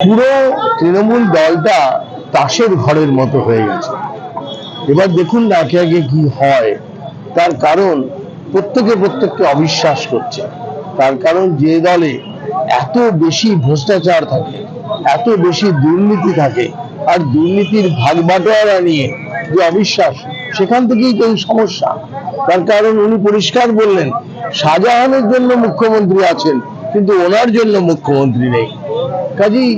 পুরো তৃণমূল দলটা তাসের ঘরের মতো হয়ে গেছে। এবার দেখুন না একে আগে কি হয়। তার কারণ প্রত্যেকে প্রত্যেককে অবিশ্বাস করছে। তার কারণ যে দলে এত বেশি ভ্রষ্টাচার থাকে, এত বেশি দুর্নীতি থাকে, আর দুর্নীতির ভাগ বাটোয়ারা নিয়ে যে অবিশ্বাস, সেখান থেকেই তো সমস্যা। তার কারণ উনি পরিষ্কার বললেন, শাহজাহানের জন্য মুখ্যমন্ত্রী আছেন, কিন্তু ওনার জন্য মুখ্যমন্ত্রী নেই। কাজেই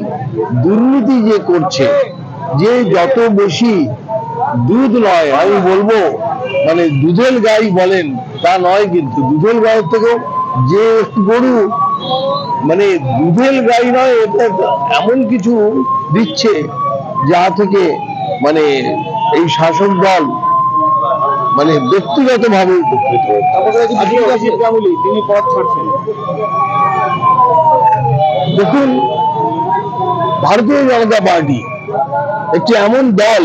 দুর্নীতি যে করছে যে যত বেশি দুধ নয় আমি বলব মানে দুধের গাই বলেন তা নয় কিন্তু দুধের গায়ের থেকেও যে গরু মানে দুধের গাই নয় এটা এমন কিছু দিচ্ছে যা থেকে মানে এই শাসক দল মানে ব্যক্তিগত ভাবে উপকৃত তিনি ছাড়ছেন। দেখুন ভারতীয় জনতা পার্টি একটি এমন দল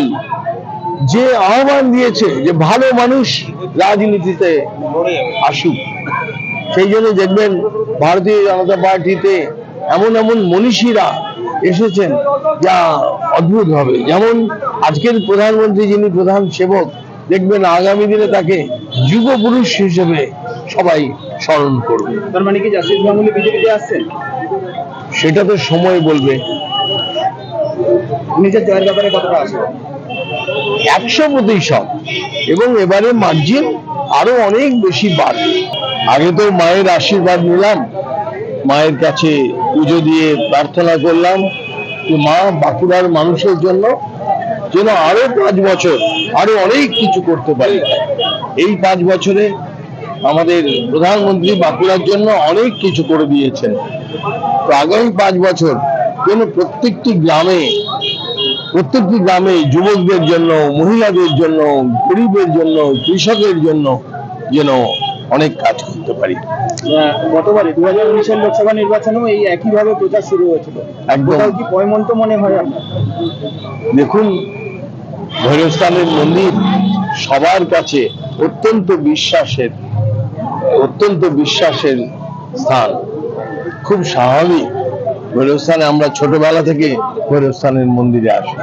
যে আহ্বান দিয়েছে যে ভালো মানুষ রাজনীতিতে আসুক। সেই জন্য দেখবেন ভারতীয় জনতা পার্টিতে এমন এমন মনীষীরা এসেছেন যা অদ্ভুত হবে যেমন আজকের প্রধানমন্ত্রী যিনি প্রধান সেবক দেখবেন আগামী দিনে তাকে যুগ পুরুষ হিসেবে সবাই স্মরণ করবে। তার মানে কি জাসিদ গাঙ্গুলি বিজেপিতে আসছেন? সেটা তো সময় বলবে নিজের জয়ের ব্যাপারে কতটা আছে? একশো প্রতিশত। এবং এবারে মার্জিন আরও অনেক বেশি বাড়বে। আগে তো মায়ের আশীর্বাদ নিলাম, মায়ের কাছে পুজো দিয়ে প্রার্থনা করলাম যে মা বাঁকুড়ার মানুষের জন্য যেন আরও পাঁচ বছর, আরও অনেক কিছু করতে পারি। এই পাঁচ বছরে আমাদের প্রধানমন্ত্রী বাঁকুড়ার জন্য অনেক কিছু করে দিয়েছেন। তো আগামী পাঁচ বছর যেন প্রত্যেকটি গ্রামে প্রত্যেকটি গ্রামে যুবকদের জন্য মহিলাদের জন্য গরিবের জন্য কৃষকের জন্য যেন অনেক কাজ করতে পারি। গতবারে দু হাজার উনিশের লোকসভা নির্বাচনেও এই একইভাবে প্রচার শুরু হয়েছিল। একদম। কি পয়মন্ত মনে হয় দেখুন ভৈরবস্থানের মন্দির সবার কাছে অত্যন্ত বিশ্বাসের অত্যন্ত বিশ্বাসের স্থান। খুব স্বাভাবিক। ভৈরবস্থানে আমরা ছোটবেলা থেকে ভৈরবস্থানের মন্দিরে আসি।